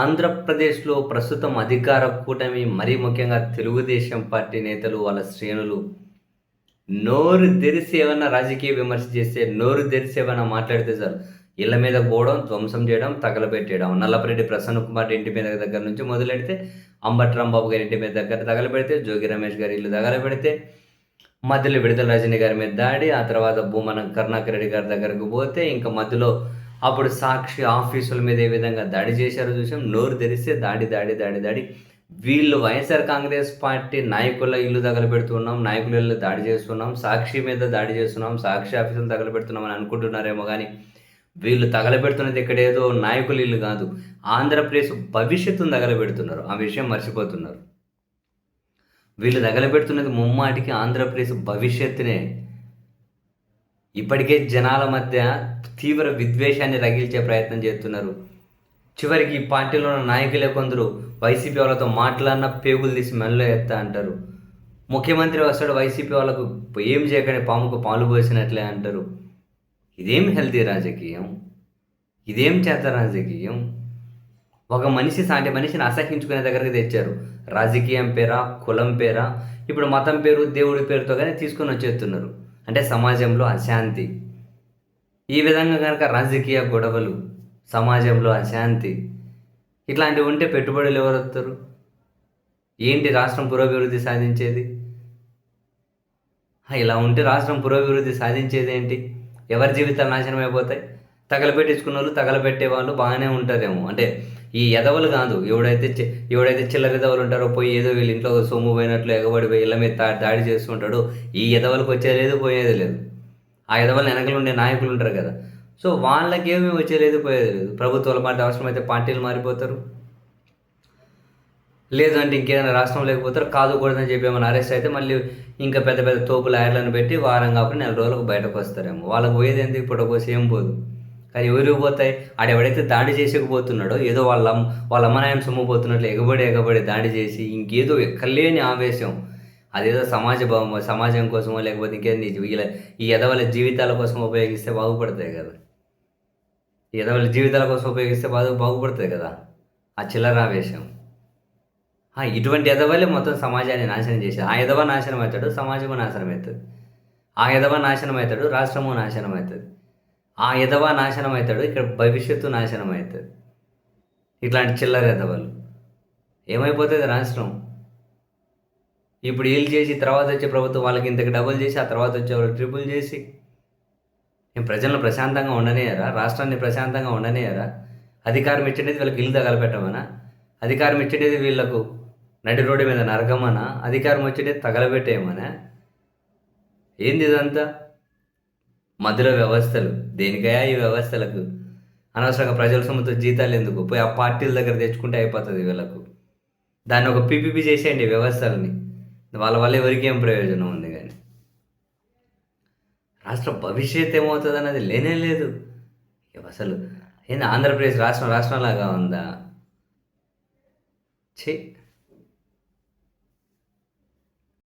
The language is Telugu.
ఆంధ్రప్రదేశ్లో ప్రస్తుతం అధికార కూటమి మరీ ముఖ్యంగా తెలుగుదేశం పార్టీ నేతలు వాళ్ళ శ్రేణులు. నోరు తెరిసి ఏమైనా రాజకీయ విమర్శ చేస్తే నోరు తెరిసి ఏమైనా మాట్లాడితే సార్ ఇళ్ళ మీద పోవడం ధ్వంసం చేయడం తగలబెట్టేయడం. నల్లపరెడ్డి ప్రసన్న కుమార్ ఇంటి మీద దగ్గర నుంచి మొదలెడితే అంబటి రాంబాబు గారి ఇంటి మీద దగ్గర తగలబెడితే జోగి రమేష్ గారి ఇల్లు తగలబెడితే మధ్యలో విడుదల రజనీ గారి మీద దాడి ఆ తర్వాత భూమన కరుణాకర్ రెడ్డి గారి దగ్గరకు పోతే ఇంకా మధ్యలో అప్పుడు సాక్షి ఆఫీసుల మీద ఏ విధంగా దాడి చేశారో చూసాం. నోరు తెరిస్తే దాడి దాడి దాడి దాడి. వీళ్ళు వైఎస్ఆర్ కాంగ్రెస్ పార్టీ నాయకుల ఇల్లు తగలబెడుతున్నాం నాయకుల ఇల్లు దాడి చేస్తున్నాం సాక్షి మీద దాడి చేస్తున్నాం సాక్షి ఆఫీసులు తగలబెడుతున్నాం అని అనుకుంటున్నారేమో కానీ వీళ్ళు తగలబెడుతున్నది ఇక్కడేదో నాయకుల ఇల్లు కాదు. ఆంధ్రప్రదేశ్ భవిష్యత్తును తగలబెడుతున్నారు. ఆ విషయం మర్చిపోతున్నారు. వీళ్ళు తగలబెడుతున్నది ముమ్మాటికి ఆంధ్రప్రదేశ్ భవిష్యత్తునే. ఇప్పటికే జనాల మధ్య తీవ్ర విద్వేషాన్ని రగిల్చే ప్రయత్నం చేస్తున్నారు. చివరికి ఈ పార్టీలో ఉన్న నాయకులే కొందరు వైసీపీ వాళ్ళతో మాట్లాడిన పేగులు తీసి మెల్లో ఎత్తా అంటారు. ముఖ్యమంత్రి వస్తాడు వైసీపీ వాళ్ళకు ఏం చేయకనే పాముకు పాలు పోసినట్లే అంటారు. ఇదేం హెల్తీ రాజకీయం? ఇదేం చేత రాజకీయం? ఒక మనిషి సాటి మనిషిని అసహించుకునే దగ్గరికి తెచ్చారు. రాజకీయం పేరా కులం పేరా? ఇప్పుడు మతం పేరు దేవుడి పేరుతో కానీ తీసుకొని వచ్చేస్తున్నారు. అంటే సమాజంలో అశాంతి. ఈ విధంగా కనుక రాజకీయ గొడవలు సమాజంలో అశాంతి ఇట్లాంటివి ఉంటే పెట్టుబడులు ఎవరు వస్తారు ఏంటి రాష్ట్రం పురోభివృద్ధి సాధించేది? ఇలా ఉంటే రాష్ట్రం పురోభివృద్ధి సాధించేది ఏంటి? ఎవరి జీవితాలు నాశనం అయిపోతాయి తగలబెట్టించుకున్న వాళ్ళు తగలబెట్టే వాళ్ళు బాగానే ఉంటారేమో. అంటే ఈ ఎదవలు కాదు ఎవడైతే ఎవడైతే చిల్లర ఎదవలు ఉంటారో పోయి ఏదో వీళ్ళ ఇంట్లో సొమ్ము పోయినట్లు ఎగబడి పోయి ఇళ్ళ మీద దాడి చేస్తుంటాడు ఈ ఎదవలకు వచ్చేది లేదు పోయేది లేదు. ఆ ఎదవల వెనకలు ఉండే నాయకులు ఉంటారు కదా. సో వాళ్ళకేమీ వచ్చేది పోయేది లేదు. ప్రభుత్వాల పార్టీ అవసరమైతే పార్టీలు మారిపోతారు. లేదంటే ఇంకేదైనా రాష్ట్రం లేకపోతారు కాదు కూడదని చెప్పి ఏమైనా అరెస్ట్ అయితే మళ్ళీ ఇంకా పెద్ద పెద్ద తోపు లాయర్లను పెట్టి వారం కాకుండా నెల రోజులకు బయటకు వస్తారేమో. వాళ్ళకి పోయేది ఎందుకు? ఇప్పుడు ఏం పోదు. కానీ ఎవరు పోతాయి ఆడెవడైతే దాడి చేసేకపోతున్నాడో ఏదో వాళ్ళ వాళ్ళ అమ్మనాయం సొమ్ము పోతున్నట్లు ఎగబడి ఎగబడి దాడి చేసి ఇంకేదో ఎక్కలేని ఆవేశం. అదేదో సమాజ సమాజం కోసమో లేకపోతే ఇంకేంది? వీళ్ళ ఈ ఎదవల జీవితాల కోసం ఉపయోగిస్తే బాగుపడతాయి కదా. ఈ ఎదవల జీవితాల కోసం ఉపయోగిస్తే బాగు బాగుపడుతుంది కదా. ఆ చిల్లర ఆవేశం. ఇటువంటి ఎదవలే మొత్తం సమాజాన్ని నాశనం చేశారు. ఆ ఎదవ నాశనం అవుతాడు సమాజము నాశనం అవుతుంది. ఆ ఎదవ నాశనం అవుతాడు రాష్ట్రము నాశనం అవుతుంది. ఆ ఎదవ నాశనం అవుతాడు ఇక్కడ భవిష్యత్తు నాశనం అవుతుంది ఇట్లాంటి చిల్లర ఎదవలు ఏమైపోతుంది రాష్ట్రం? ఇప్పుడు వీళ్ళు చేసి తర్వాత వచ్చే ప్రభుత్వం వాళ్ళకి ఇంతకు డబుల్ చేసి ఆ తర్వాత వచ్చే వాళ్ళు ట్రిపుల్ చేసి. నేను ప్రజలను ప్రశాంతంగా ఉండనేయరా రాష్ట్రాన్ని ప్రశాంతంగా ఉండనేయరా అధికారం ఇచ్చేది వీళ్ళకి ఇల్లు తగలపెట్టమనా? అధికారం ఇచ్చేది వీళ్ళకు నడి రోడ్డు మీద నరకమనా? అధికారం వచ్చేది తగలబెట్టేయమనా? ఏంది ఇదంతా? మధ్యలో వ్యవస్థలు. దేనికయా ఈ వ్యవస్థలకు? అనవసరంగా ప్రజల సొమ్ముతో జీతాలు ఎందుకు? పోయి ఆ పార్టీల దగ్గర తెచ్చుకుంటే అయిపోతుంది వీళ్ళకు. దాన్ని ఒక పీపీపీ చేసేయండి వ్యవస్థలని. వాళ్ళ వల్ల ఎవరికి ఏం ప్రయోజనం ఉంది కానీ? రాష్ట్ర భవిష్యత్ ఏమవుతుంది అన్నది లేనే లేదు. అసలు ఏంది ఆంధ్రప్రదేశ్ రాష్ట్రం రాష్ట్రంలాగా ఉందా? చే